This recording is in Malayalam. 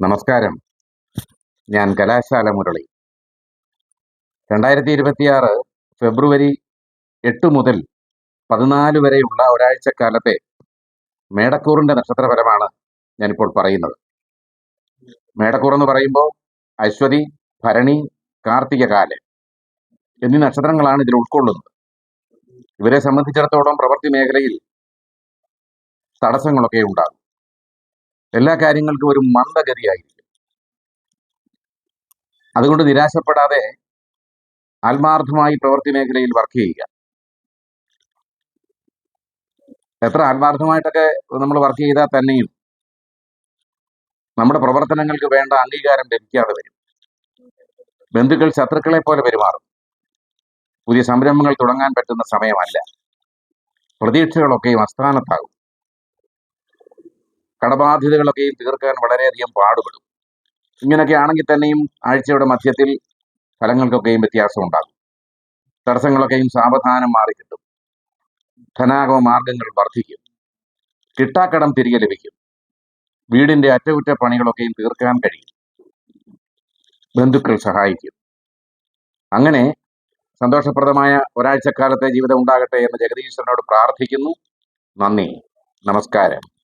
നമസ്കാരം. ഞാൻ കലാശാല മുരളി. രണ്ടായിരത്തി ഇരുപത്തിയാറ് ഫെബ്രുവരി എട്ട് മുതൽ പതിനാല് വരെയുള്ള ഒരാഴ്ചക്കാലത്തെ മേടക്കൂറിന്റെ നക്ഷത്രഫലമാണ് ഞാനിപ്പോൾ പറയുന്നത്. മേടക്കൂർ എന്ന് പറയുമ്പോൾ അശ്വതി ഭരണി കാർത്തികകാൽ എന്നീ നക്ഷത്രങ്ങളാണ് ഇതിൽ ഉൾക്കൊള്ളുന്നത്. ഇവരെ സംബന്ധിച്ചിടത്തോളം പ്രവൃത്തി മേഖലയിൽ തടസ്സങ്ങളൊക്കെ ഉണ്ടാകും. എല്ലാ കാര്യങ്ങൾക്കും ഒരു മന്ദഗതിയായിരിക്കും അതുകൊണ്ട് നിരാശപ്പെടാതെ ആത്മാർത്ഥമായി പ്രവൃത്തി മേഖലയിൽ വർക്ക് ചെയ്യുക. എത്ര ആത്മാർത്ഥമായിട്ടൊക്കെ നമ്മൾ വർക്ക് ചെയ്താൽ തന്നെയും നമ്മുടെ പ്രവർത്തനങ്ങൾക്ക് വേണ്ട അംഗീകാരം ലഭിക്കാതെ വരും. ബന്ധുക്കൾ ശത്രുക്കളെ പോലെ പെരുമാറും. പുതിയ സംരംഭങ്ങൾ തുടങ്ങാൻ പറ്റുന്ന സമയമല്ല. പ്രതീക്ഷകളൊക്കെയും അസ്ഥാനത്താകും. കടബാധ്യതകളൊക്കെയും തീർക്കാൻ വളരെയധികം പാടുപെടും. ഇങ്ങനെയൊക്കെ ആണെങ്കിൽ തന്നെയും ആഴ്ചയുടെ മധ്യത്തിൽ ഫലങ്ങൾക്കൊക്കെയും വ്യത്യാസം ഉണ്ടാകും. തടസ്സങ്ങളൊക്കെയും സാവധാനം മാറിക്കിട്ടും. ധനാഗമ മാർഗങ്ങൾ വർദ്ധിക്കും. കിട്ടാക്കടം തിരികെ ലഭിക്കും. വീടിന്റെ അറ്റകുറ്റപ്പണികളൊക്കെയും തീർക്കാൻ കഴിയും. ബന്ധുക്കൾ സഹായിക്കും. അങ്ങനെ സന്തോഷപ്രദമായ ഒരാഴ്ചക്കാലത്തെ ജീവിതം ഉണ്ടാകട്ടെ എന്ന് ജഗദീശ്വരനോട് പ്രാർത്ഥിക്കുന്നു. നന്ദി. നമസ്കാരം.